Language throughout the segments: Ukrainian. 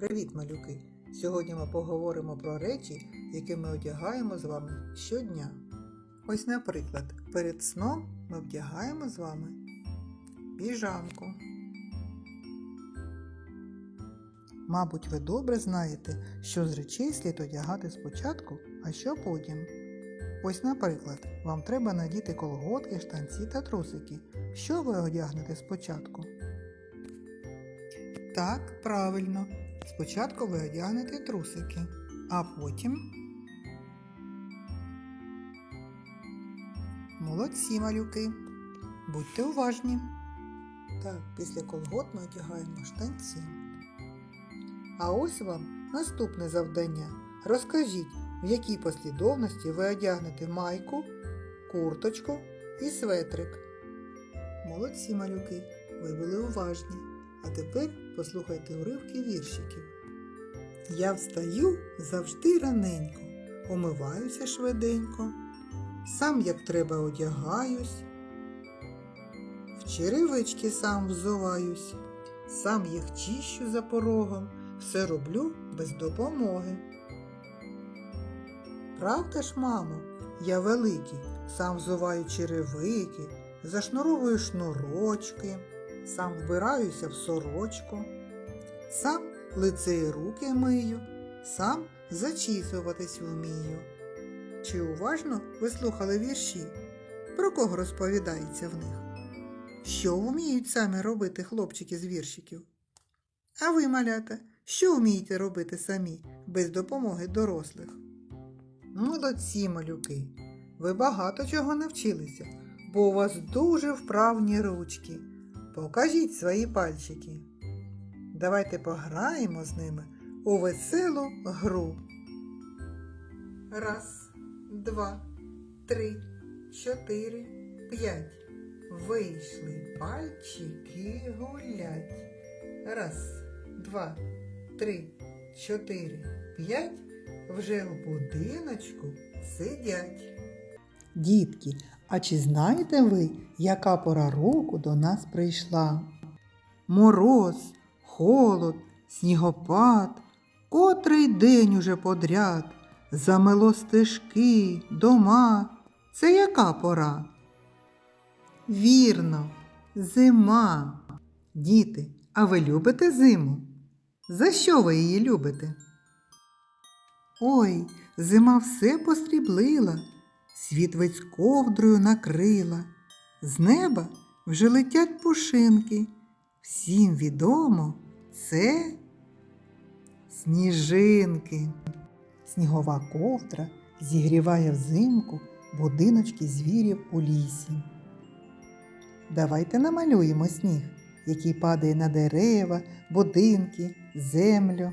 Привіт, малюки! Сьогодні ми поговоримо про речі, які ми одягаємо з вами щодня. Ось, наприклад, перед сном ми вдягаємо з вами піжамку. Мабуть, ви добре знаєте, що з речей слід одягати спочатку, а що потім. Ось, наприклад, вам треба надіти колготки, штанці та трусики. Що ви одягнете спочатку? Так, правильно. Спочатку ви одягнете трусики, а потім. Молодці малюки. Будьте уважні. Так, після колгот ми одягаємо штанці. А ось вам наступне завдання. Розкажіть, в якій послідовності ви одягнете майку, курточку і светрик. Молодці малюки, ви були уважні. А тепер послухайте уривки віршиків. Я встаю завжди раненько, умиваюся швиденько, сам як треба одягаюсь, в черевички сам взуваюсь, сам їх чищу за порогом, все роблю без допомоги. Правда ж, мамо, я великий, сам взуваю черевики, зашнуровую шнурочки сам вбираюся в сорочку, сам лице і руки мию, сам зачісуватись вмію. Чи уважно ви слухали вірші? Про кого розповідається в них? Що вміють самі робити хлопчики з віршиків? А ви, малята, що вмієте робити самі без допомоги дорослих? Молодці, малюки! Ви багато чого навчилися, бо у вас дуже вправні ручки. Покажіть свої пальчики. Давайте пограємо з ними у веселу гру. Раз, два, три, чотири, п'ять. Вийшли пальчики гулять. Раз, два, три, чотири, п'ять. Вже в будиночку сидять. Дітки, а чи знаєте ви, яка пора року до нас прийшла? Мороз, холод, снігопад, котрий день уже подряд, замело стежки, дома. Це яка пора? Вірно, зима. Діти, а ви любите зиму? За що ви її любите? Ой, зима все посріблила світ весь ковдрою накрила, з неба вже летять пушинки. Всім відомо це сніжинки. Снігова ковдра зігріває взимку будиночки звірів у лісі. Давайте намалюємо сніг, який падає на дерева, будинки, землю.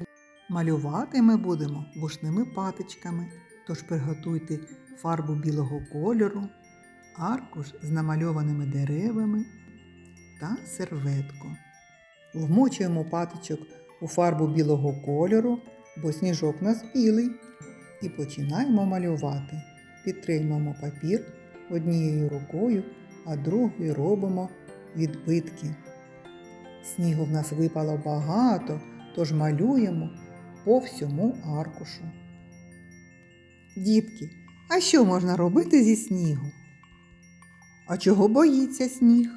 Малювати ми будемо бушними патичками, тож приготуйте фарбу білого кольору, аркуш з намальованими деревами та серветку. Вмочуємо патичок у фарбу білого кольору, бо сніжок у нас білий. І починаємо малювати. Підтримуємо папір однією рукою, а другою робимо відбитки. Снігу в нас випало багато, тож малюємо по всьому аркушу. Дітки, а що можна робити зі снігу? А чого боїться сніг?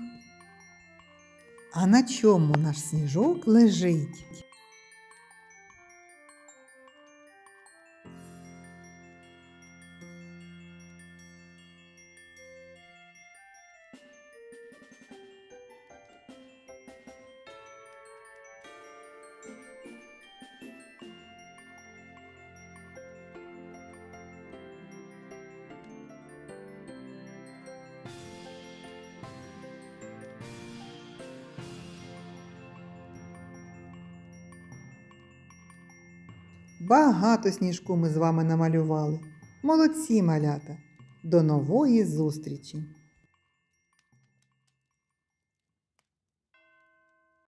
А на чому наш сніжок лежить? Багато сніжку ми з вами намалювали. Молодці малята! До нової зустрічі!